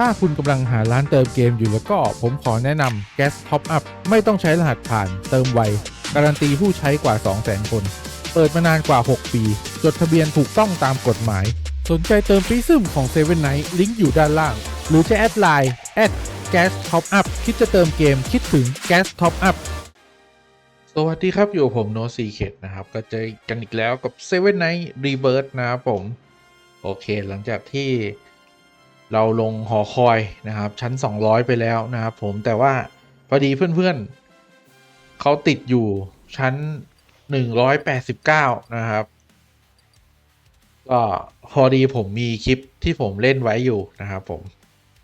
ถ้าคุณกำลังหาร้านเติมเกมอยู่แล้วก็ผมขอแนะนำ Gas Top Up ไม่ต้องใช้รหัสผ่านเติมไว การันตีผู้ใช้กว่า 200,000 คน เปิดมานานกว่า 6 ปี จดทะเบียนถูกต้องตามกฎหมาย สนใจเติมฟรีซึมของ7 Night ลิงก์อยู่ด้านล่าง หรือจะแอดไลน์ at gas top up คิดจะเติมเกมคิดถึง Gas Top Up สวัสดีครับ อยู่ผมโนซีเคดนะครับ ก็เจอกันอีกแล้วกับ Seven Night Rebirth นะครับผม โอเค หลังจากที่ เราลงหอคอยนะครับ ชั้น 200 ไปแล้วนะครับผมแต่ว่าพอดีเพื่อนๆเขาติดอยู่ชั้น 189 นะครับก็พอดีผมมีคลิปที่ผมเล่นไว้อยู่นะครับผม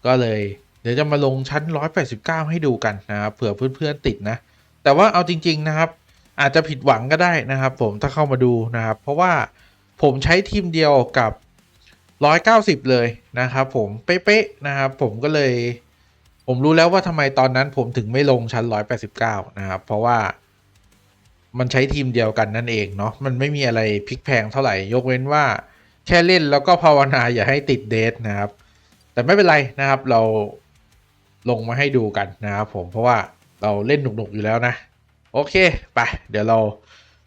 ก็เลยเดี๋ยวจะมาลงชั้น 189 ให้ดูกันนะครับเผื่อเพื่อนๆติดนะ แต่ว่าเอาจริง ๆนะครับ อาจจะผิดหวังก็ได้นะครับ ผมถ้าเข้ามาดูนะครับ เพราะว่าผมใช้ทีมเดียวกับ 190 เลยนะครับผมเป๊ะๆนะครับผมก็เลย ผมรู้แล้วว่าทำไมตอนนั้นผมถึงไม่ลงชั้น 189 นะครับ เพราะว่ามันใช้ทีมเดียวกันนั่นเองเนาะมันไม่มีอะไรพลิกแพงเท่าไหร่ ยกเว้นว่าแค่เล่นแล้วก็ภาวนาอย่าให้ติดเดทนะครับ แต่ไม่เป็นไรนะครับเราลงมาให้ดูกันนะครับผมเพราะว่าเราเล่นหนุกๆอยู่แล้วนะ โอเคไปเดี๋ยวเรา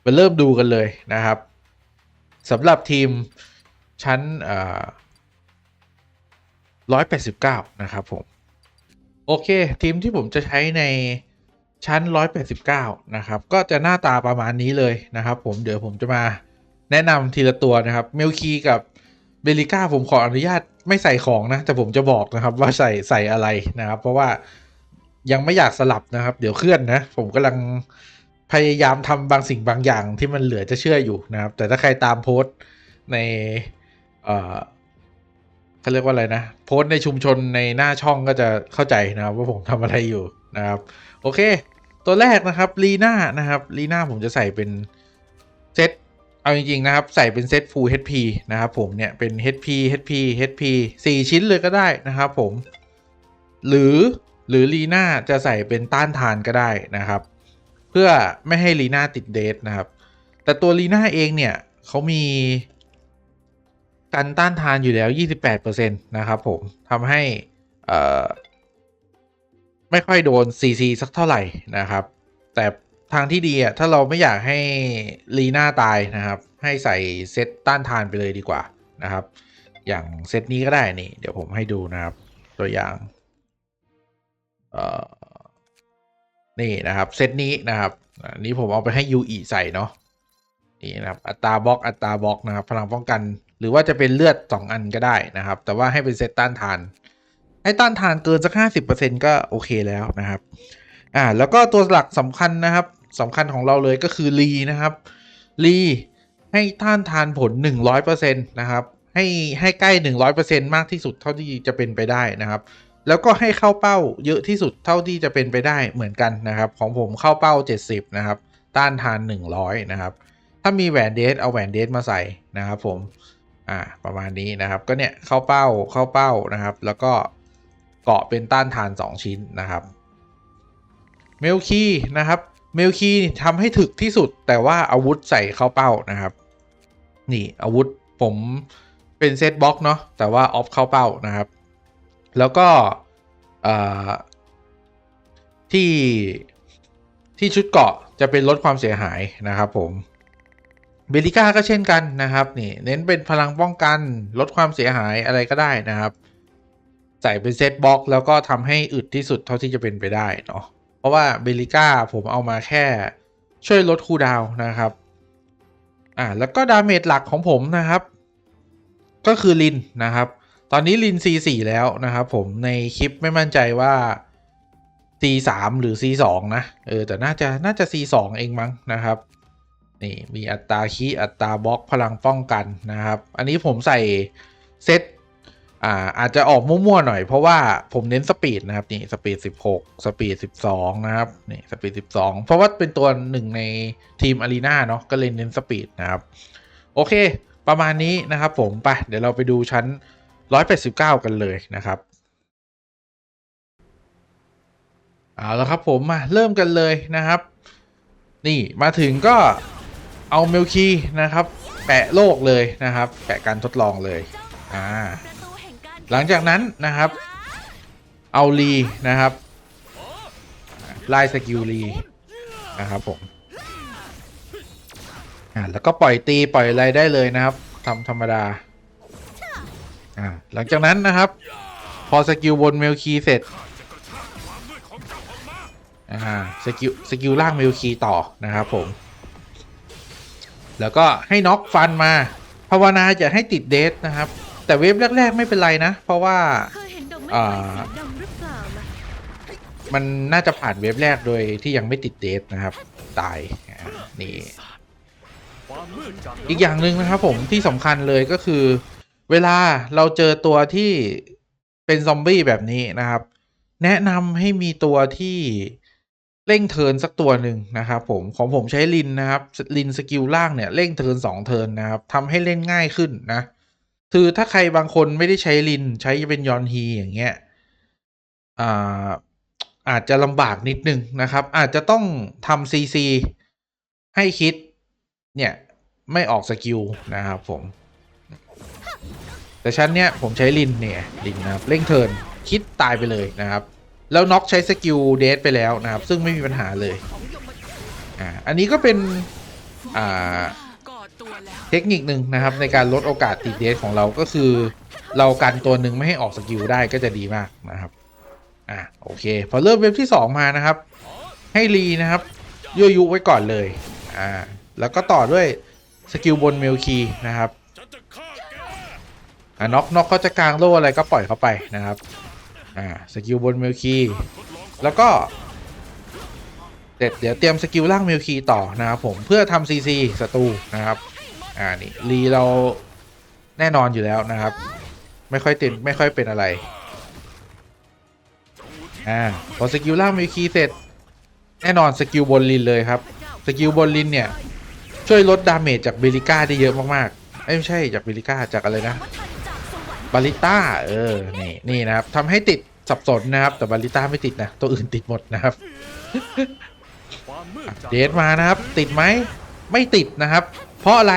ไปเริ่มดูกันเลยนะครับสำหรับทีม ชั้นร้อยแปดสิบเก้านะครับผม โอเค ทีมที่ผมจะใช้ในชั้น 189 นะครับ ก็จะหน้าตาประมาณนี้เลยนะครับ ผมเดี๋ยวผมจะมาแนะนำทีละตัวนะครับเมลคีกับเบลิก้าผมขออนุญาตไม่ใส่ของนะ แต่ผมจะบอกนะครับว่าใส่ใส่อะไรนะครับ เพราะว่ายังไม่อยากสลับนะครับ เดี๋ยวเคลื่อนนะ ผมกำลังพยายามทำบางสิ่งบางอย่างที่มันเหลือจะเชื่ออยู่นะครับ แต่ถ้าใครตามโพสต์ใน เขาเรียกว่าอะไรนะ โพสต์ในชุมชนในหน้าช่องก็จะเข้าใจนะครับว่าผมทำอะไรอยู่นะครับ โอเค ตัวแรกนะครับลีน่านะครับลีน่าผมจะใส่เป็นเซตเอาจริง ๆ นะครับ ใส่เป็นเซต Full HP นะครับผมเนี่ย เป็น HP HP HP 4 ชิ้นเลยก็ได้นะครับผม หรือหรือลีน่าจะใส่เป็นต้านทานก็ได้นะครับ เพื่อไม่ให้ลีน่าติดเดทนะครับ แต่ตัวลีน่าเองเนี่ยเขามี กันต้านทานอยู่แล้ว 28%นะครับผมทำให้ไม่ค่อยโดน CC สักเท่าไหร่นะครับ แต่ทางที่ดีอะถ้าเราไม่อยากให้ลีน่าตายนะครับ ให้ใส่เซตต้านทานไปเลยดีกว่านะครับ อย่างเซตนี้ก็ได้นี่ เดี๋ยวผมให้ดูนะครับ ตัวอย่างนี่นะครับเซตนี้นะครับอันนี้ผมเอาไปให้ยูอีใส่เนาะนี่นะครับอัตราบล็อกอัตราบล็อกนะครับ พลังป้องกัน รือว่าจะเป็นเลือด 2 อันก็ได้นะครับ แต่ว่าให้เป็นเซตต้านทาน ให้ต้านทานเกินสัก 50%ก็โอเคแล้วนะครับ อ่า แล้วก็ตัวหลักสำคัญนะครับสำคัญของเราเลยก็คือรีนะครับรีให้ต้านทานผล 100%นะครับให้ให้ใกล้ 100%มากที่สุดเท่าที่จะเป็นไปได้นะครับ แล้วก็ให้เข้าเป้าเยอะที่สุดเท่าที่จะเป็นไปได้เหมือนกันนะครับ ของผมเข้าเป้า 70 นะครับ ต้านทาน 100 นะครับ ถ้ามีแหวนเดทเอาแหวนเดทมาใส่นะครับผม อ่าประมาณนี้นะครับ ก็เนี่ยเข้าเป้าเข้าเป้านะครับ แล้วก็เกาะเป็นต้านทาน 2 ชิ้นนะครับเมลคีนะครับเมลคีทำให้ถึกที่สุดแต่ว่าอาวุธใส่เข้าเป้านะครับ นี่อาวุธผมเป็นเซตบล็อกเนาะแต่ว่าออฟเข้าเป้านะครับ แล้วก็อ่าที่ที่ชุดเกาะจะเป็นลดความเสียหายนะครับผม เบลิก้าก็เช่นกันนะครับนี่เน้นเป็นพลังป้องกันลดความเสียหายอะไรก็ได้นะครับ ใส่เป็นเซตบล็อกแล้วก็ทำให้อึดที่สุดเท่าที่จะเป็นไปได้เนาะเพราะว่าเบลิก้าผมเอามาแค่ช่วยลดคูดาวน์นะครับอ่าแล้วก็ดาเมจหลักของผมนะครับ ก็คือลินนะครับ ตอนนี้ลิน C4 แล้วนะครับผมในคลิปไม่มั่นใจว่า C3 หรือ C2 นะเออแต่น่าจะน่าจะ C2 เองมั้งนะครับ นี่มีอัตราคีย์อัตราบล็อกพลังป้องกันนะครับ อันนี้ผมใส่เซตอ่าอาจจะออกมั่วๆหน่อยเพราะว่าผมเน้นสปีดนะครับนี่สปีด 16 สปีด 12 นะครับนี่สปีด 12 เพราะว่าเป็นตัวหนึ่งในทีมอารีนาเนาะก็เลยเน้นสปีดนะครับ โอเค ประมาณนี้นะครับผมไปเดี๋ยวเราไปดูชั้น 189 กันเลยนะครับเอาล้วครับผมมาเริ่มกันเลยนะครับ นี่มาถึงก็ เอาเมลคีนะครับแปะโลกเลยนะครับ แปะการทดลองเลยอ่าหลังจากนั้นนะครับ เอาลีนะครับไล่สกิลลีนะครับผมอ่าแล้วก็ปล่อยตีปล่อยอะไรได้เลยนะครับทำธรรมดาอ่าหลังจากนั้นนะครับ พอสกิลบนเมลคีเสร็จอ่าสกิลสกิลล่างเมลคีต่อนะครับผม แล้วก็ให้น็อกฟันมา ภาวนาจะให้ติดเดทนะครับ แต่เวฟแรก ๆ ไม่เป็นไรนะ เพราะว่าเคยเห็นดอกไม้อ่าไฟสีดำหรือเปล่าล่ะมันน่าจะผ่านเวฟแรกโดยที่ยังไม่ติดเดทนะครับ ตายอ่านี่ความมืดจากนรกอีกอย่างหนึ่งนะครับผมที่สำคัญเลยก็คือ เวลาเราเจอตัวที่เป็นซอมบี้แบบนี้นะครับ แนะนำให้มีตัวที่ เร่งเทินสักตัวหนึ่งนะครับผมของผมใช้ลินนะครับลินสกิลล่างเนี่ยเร่งเทินสองเทินนะครับทำให้เล่นง่ายขึ้นนะคือถ้าใครบางคนไม่ได้ใช้ลินใช้เป็นยอนฮีอย่างเงี้ยอ่าอาจจะลำบากนิดนึงนะครับ อาจจะต้องทำซีซีให้คิดเนี่ยไม่ออกสกิลนะครับผม แต่ชั้นเนี้ยผมใช้ลินเนี่ยลินนะครับเร่งเทินคิดตายไปเลยนะครับ แล้วน็อกใช้สกิลเดทไปแล้วนะครับ ซึ่งไม่มีปัญหาเลยอ่าอันนี้ก็เป็นอ่าเทคนิคหนึ่งนะครับในการลดโอกาสติดเดทของเราก็คือ เรากันตัวหนึ่งไม่ให้ออกสกิลได้ก็จะดีมากนะครับอ่าโอเค พอเริ่มเว็บที่ 2 มานะครับ ให้รีนะครับยั่วยุไว้ก่อนเลยอ่าแล้วก็ต่อด้วยสกิลบนเมลคีนะครับอ่าน็อกน็อกเขาจะกลางโล่อะไรก็ปล่อยเขาไปนะครับ อ่าสกิลบนเมลคีแล้วก็เด็ดเดี๋ยวเตรียมสกิลล่างเมลคีต่อนะครับผมเพื่อทำซีซีศัตรูนะครับอ่านี่รีเราแน่นอนอยู่แล้วนะครับ ไม่ค่อยติดไม่ค่อยเป็นอะไรอ่าพอสกิลล่างเมลคีเสร็จ แน่นอนสกิลบนลินเลยครับสกิลบนลินเนี่ยช่วยลดดาเมจจากเบลิก้าได้เยอะมากๆไม่ใช่จากเบลิก้าจากอะไรนะ บาลิต้าเออนี่นี่นะครับทำให้ติดสับสนนะครับ แต่บาลิต้าไม่ติดนะ ตัวอื่นติดหมดนะครับความมืดจากเดทมานะครับ ติดไหมไม่ติดนะครับ เพราะอะไร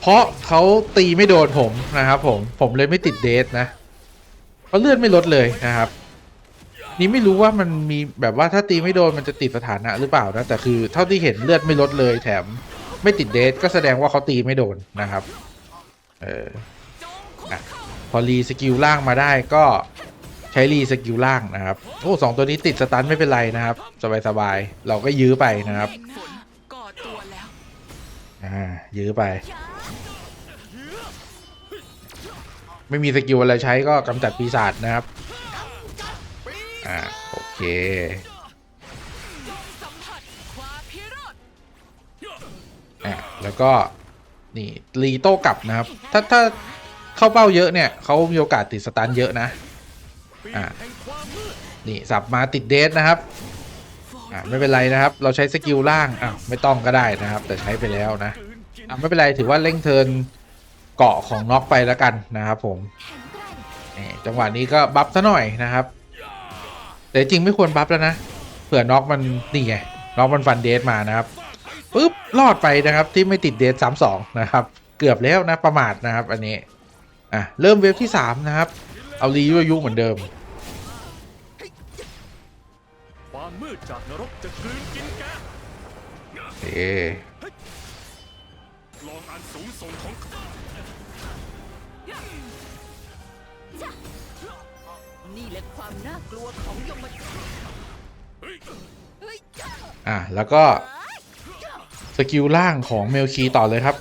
เพราะเขาตีไม่โดนผมนะครับ ผมผมเลยไม่ติดเดทนะเพราะเลือดไม่ลดเลยนะครับ นี่ไม่รู้ว่ามันมีแบบว่าถ้าตีไม่โดนมันจะติดสถานะหรือเปล่านะแต่คือเท่าที่เห็นเลือดไม่ลดเลย แถมไม่ติดเดทก็แสดงว่าเขาตีไม่โดนนะครับ เออ อะพอรีสกิลล่างมาได้ก็ใช้รีสกิลล่างนะครับโอ้สองตัวนี้ติดสตันไม่เป็นไรนะครับ สบายๆเราก็ยื้อไปนะครับอ่ายื้อไป ไม่มีสกิลอะไรใช้ก็กำจัดปีศาจนะครับอ่าโอเคอะแล้วก็นี่รีโต้กลับนะครับ ถ้าถ้า เข้าเป้าเยอะเนี่ยเขามีโอกาสติดสตันเยอะนะอ่านี่สับมาติดเดทนะครับอ่าไม่เป็นไรนะครับ เราใช้สกิลล่างอ้าวไม่ต้องก็ได้นะครับ แต่ใช้ไปแล้วนะอะไม่เป็นไรถือว่าเร่งเทินเกาะของน็อกไปแล้วกันนะครับผมนี่จังหวะนี้ก็บัฟซะหน่อยนะครับ แต่จริงไม่ควรบัฟแล้วนะเผื่อน็อกมันนี่ไงน็อกมันฟันเดทมานะครับปุ๊บรอดไปนะครับที่ไม่ติดเดทสามสองนะครับ เกือบแล้วนะประมาทนะครับ อันนี้ อะ เริ่มเวฟที่สามนะครับ เอารีวิวยุเหมือนเดิม ความมืดจากนรกจะกลืนกินแกโอเคลองอันสูงส่งของข้านี่แหละความน่ากลัวของยมทูตเฮ้ยอะ แล้วก็ สกิลล่างของเมลคีต่อเลยครับ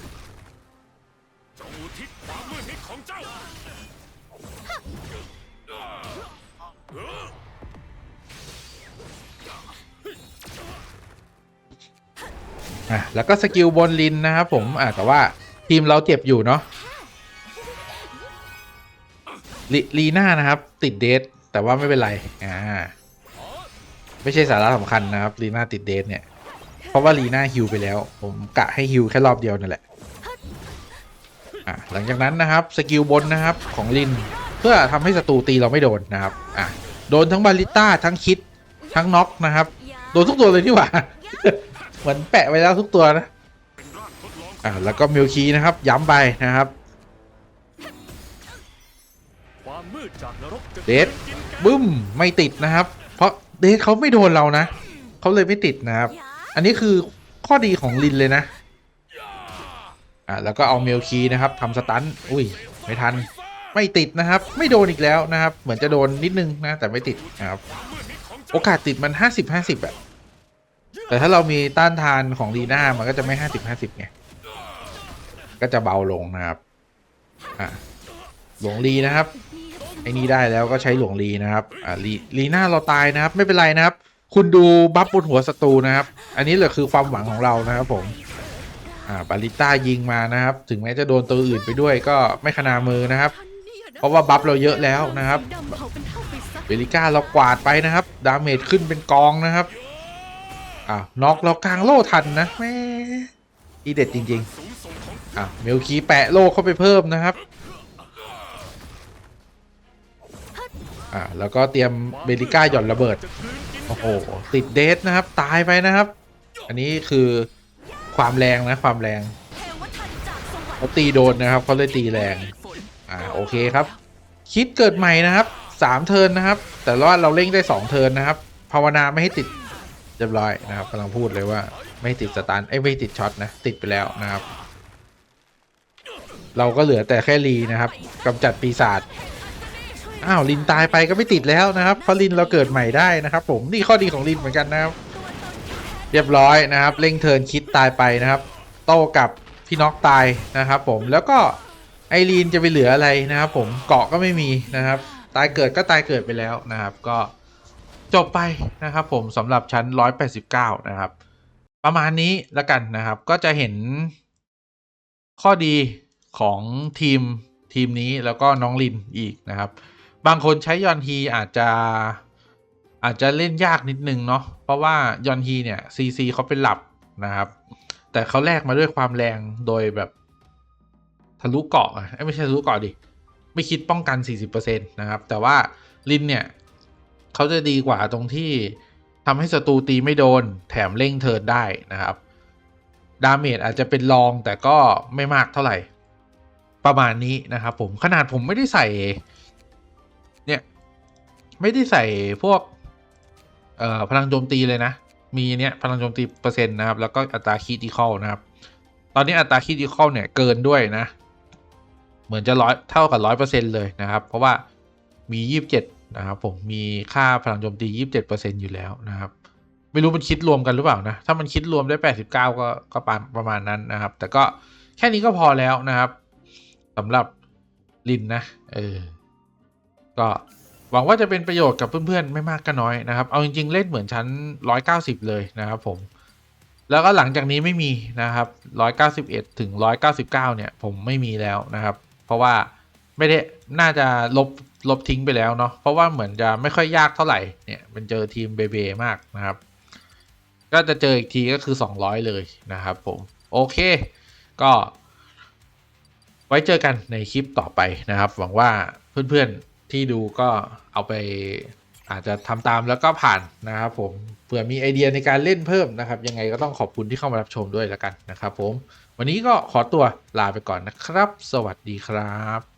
แล้วก็สกิลบนลินนะครับผมอะแต่ว่าทีมเราเจ็บอยู่เนาะลลีน่านะครับ ติดเดทแต่ว่าไม่เป็นไรอ่าไม่ใช่สาระสำคัญนะครับลีน่าติดเดทเนี่ย เพราะว่าลีน่าฮิวไปแล้ว ผมกะให้ฮิวแค่รอบเดียวนั่นแหละอะหลังจากนั้นนะครับสกิลบนนะครับของลินเพื่อทำให้ศัตรูตีเราไม่โดนนะครับอะโดนทั้งบาลิต้าทั้งคิดทั้งน็อกนะครับ โดนทุกตัวเลยที่หว่า เหมือนแปะไว้แล้วทุกตัวนะเป็นร่างทดลองอ่าแล้วก็มิลคีนะครับ ย้ำไปนะครับความมืดจากนรกจะเดกลืดนกินแกบึ้มไม่ติดนะครับ เพราะเดทเขาไม่โดนเรานะเขาเลยไม่ติดนะครับ อันนี้คือข้อดีของลินเลยนะอะแล้วก็เอาเมลคีนะครับทำสตันอุ้ยไม่ทันไม่ติดนะครับ ไม่โดนอีกแล้วนะครับ เหมือนจะโดนนิดนึงนะแต่ไม่ติดนะครับ โอกาสติดมันห้าสิบห้าสิบอะ แต่ถ้าเรามีต้านทานของลีน่ามันก็จะไม่ห้าสิบห้าสิบไง ก็จะเบาลงนะครับ อะ หลวงลีนะครับ ไอ้นี่ได้แล้วก็ใช้หลวงลีนะครับ อ่าลีลีน่าเราตายนะครับ ไม่เป็นไรนะครับ คุณดูบัฟบนหัวศัตรูนะครับ อันนี้แหละคือความหวังของเรานะครับผม อ่าบาริต้ายิงมานะครับ ถึงแม้จะโดนตัวอื่นไปด้วยก็ไม่ขนามือนะครับ เพราะว่าบัฟเราเยอะแล้วนะครับ เบลิก้าเรากวาดไปนะครับ ดาเมจขึ้นเป็นกองนะครับ อ่าน็อกเรากลางโล่ทันนะแม่อีเด็ดจริงๆอะเมลคีแปะโล่เข้าไปเพิ่มนะครับอ่าแล้วก็เตรียมเบลิก้าหย่อนระเบิด โอ้โห ติดเดทนะครับ ตายไปนะครับ อันนี้คือความแรงนะความแรงเขาตีโดนนะครับเขาเลยตีแรง อ่าโอเคครับ คิดเกิดใหม่นะครับสามเทินนะครับ แต่ว่าเราเร่งได้สองเทินนะครับ ภาวนาไม่ให้ติด เรียบร้อยนะครับกำลังพูดเลยว่าไม่ติดสตันเอ้ไม่ติดช็อตนะติดไปแล้วนะครับ เราก็เหลือแต่แค่ลีนะครับกำจัดปีศาจอ้าวลินตายไปก็ไม่ติดแล้วนะครับเพราะลินเราเกิดใหม่ได้นะครับ ผมนี่ข้อดีของลินเหมือนกันนะครับ เรียบร้อยนะครับเร่งเทิร์นคิดตายไปนะครับ โต้กับพี่น็อกตายนะครับ ผมแล้วก็ไอรีนจะไปเหลืออะไรนะครับ ผมเกาะก็ไม่มีนะครับ ตายเกิดก็ตายเกิดไปแล้วนะครับ ก็ จบไปนะครับผมสำหรับชั้น 189 นะครับ ประมาณนี้แล้วกันนะครับ ก็จะเห็นข้อดีของทีมทีมนี้แล้วก็น้องลินอีกนะครับ บางคนใช้ยอนฮีอาจจะอาจจะเล่นยากนิดนึงเนาะเพราะว่ายอนฮีเนี่ยซีซีเขาเป็นหลับนะครับ แต่เขาแลกมาด้วยความแรงโดยแบบทะลุเกาะไม่ใช่ทะลุเกาะดิ ไม่คิดป้องกัน 40%นะครับ แต่ว่าลินเนี่ย เขาจะดีกว่าตรงที่ทำให้ศัตรูตีไม่โดน แถมเร่งเทิร์นได้นะครับ ดาเมจอาจจะเป็นรองแต่ก็ไม่มากเท่าไหร่ ประมาณนี้นะครับผมขนาดผมไม่ได้ใส่ เนี่ย ไม่ได้ใส่พวกเอ่อพลังโจมตีเลยนะ มีเนี่ยพลังโจมตีเปอร์เซ็นต์นะครับ แล้วก็อัตราคีติคอลนะครับ ตอนนี้อัตราคิดอีคอลเนี่ยเกินด้วยนะ เหมือนจะร้อยเท่ากับร้อยเปอร์เซ็นต์เลยนะครับ เพราะว่ามียี่สิบเจ็ด นะครับผมมีค่าพลังโจมตียี่สิบเจ็ดเปอยู่แล้วนะครับ ไม่รู้มันคิดรวมกันหรือเปล่านะ ถ้ามันคิดรวมได้แปดสิบเก้าก็ก็ประประมาณนั้นนะครับ แต่ก็แค่นี้ก็พอแล้วนะครับสำหรับลินนะ เออ ก็หวังว่าจะเป็นประโยชน์กับเพื่อนๆ ไม่มากก็น้อยนะครับ เอาจริงๆ เล่นเหมือนชั้นร้อยเก้าสิบเลยนะครับผม แล้วก็หลังจากนี้ไม่มีนะครับ 191 ถึง 199 เนี่ย ผมไม่มีแล้วนะครับ เพราะว่าไม่ได้น่าจะลบ ลบทิ้งไปแล้วเนาะเพราะว่าเหมือนจะไม่ค่อยยากเท่าไหร่เนี่ยเป็นเจอทีมเบเบมากนะครับ ก็จะเจออีกทีก็คือ 200 เลยนะครับผม โอเค ก็ ไว้เจอกันในคลิปต่อไปนะครับ หวังว่าเพื่อนๆที่ดูก็เอาไปอาจจะทำตามแล้วก็ผ่านนะครับผมเผื่อมีไอเดียในการเล่นเพิ่มนะครับ ยังไงก็ต้องขอบคุณที่เข้ามารับชมด้วยแล้วกันนะครับผม วันนี้ก็ขอตัวลาไปก่อนนะครับ สวัสดีครับ